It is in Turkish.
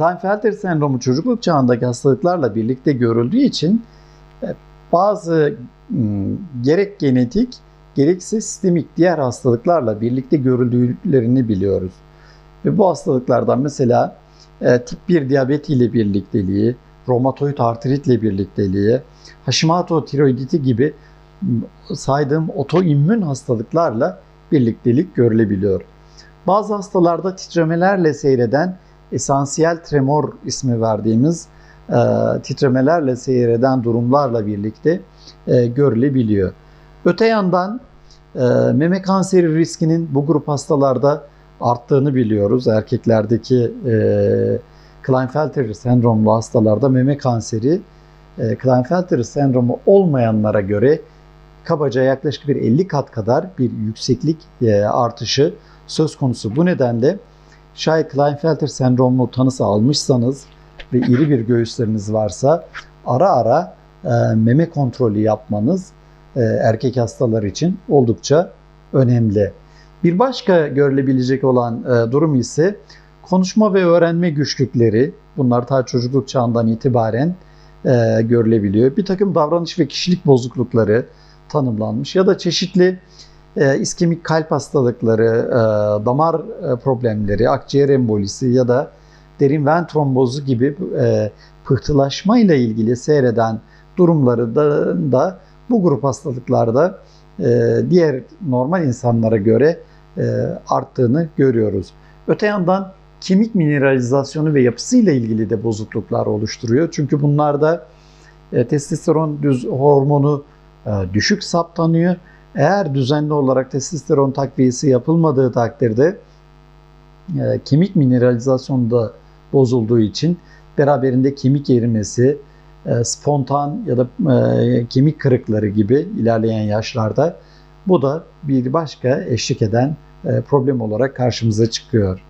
Klinefelter sendromu çocukluk çağındaki hastalıklarla birlikte görüldüğü için e, bazı gerek genetik gerekse sistemik diğer hastalıklarla birlikte görüldüklerini biliyoruz. Ve bu hastalıklardan mesela e, tip 1 diyabet ile birlikteliği, romatoid artritle birlikteliği, Hashimoto tiroiditi gibi saydığım otoimmün hastalıklarla birliktelik görülebiliyor. Bazı hastalarda titremelerle seyreden esansiyel tremor ismi verdiğimiz e, titremelerle seyreden durumlarla birlikte e, görülebiliyor. Öte yandan e, meme kanseri riskinin bu grup hastalarda arttığını biliyoruz. Erkeklerdeki e, Klinefelter sendromlu hastalarda meme kanseri e, Klinefelter sendromu olmayanlara göre kabaca yaklaşık bir 50 kat kadar bir yükseklik e, artışı söz konusu. Bu nedenle şayet Klinefelter sendromu tanısı almışsanız ve iri bir göğüsleriniz varsa ara ara e, meme kontrolü yapmanız e, erkek hastalar için oldukça önemli. Bir başka görülebilecek olan e, durum ise konuşma ve öğrenme güçlükleri. Bunlar ta çocukluk çağından itibaren e, görülebiliyor. Bir takım davranış ve kişilik bozuklukları tanımlanmış ya da çeşitli e, iskemik kalp hastalıkları, e, damar e, problemleri, akciğer embolisi ya da derin ven trombozu gibi e, pıhtılaşma ile ilgili seyreden durumları da, da bu grup hastalıklarda e, diğer normal insanlara göre e, arttığını görüyoruz. Öte yandan kemik mineralizasyonu ve yapısıyla ilgili de bozukluklar oluşturuyor. Çünkü bunlarda e, testosteron düz hormonu e, düşük saptanıyor. Eğer düzenli olarak testosteron takviyesi yapılmadığı takdirde e, kemik mineralizasyonu da bozulduğu için beraberinde kemik erimesi, e, spontan ya da e, kemik kırıkları gibi ilerleyen yaşlarda bu da bir başka eşlik eden e, problem olarak karşımıza çıkıyor.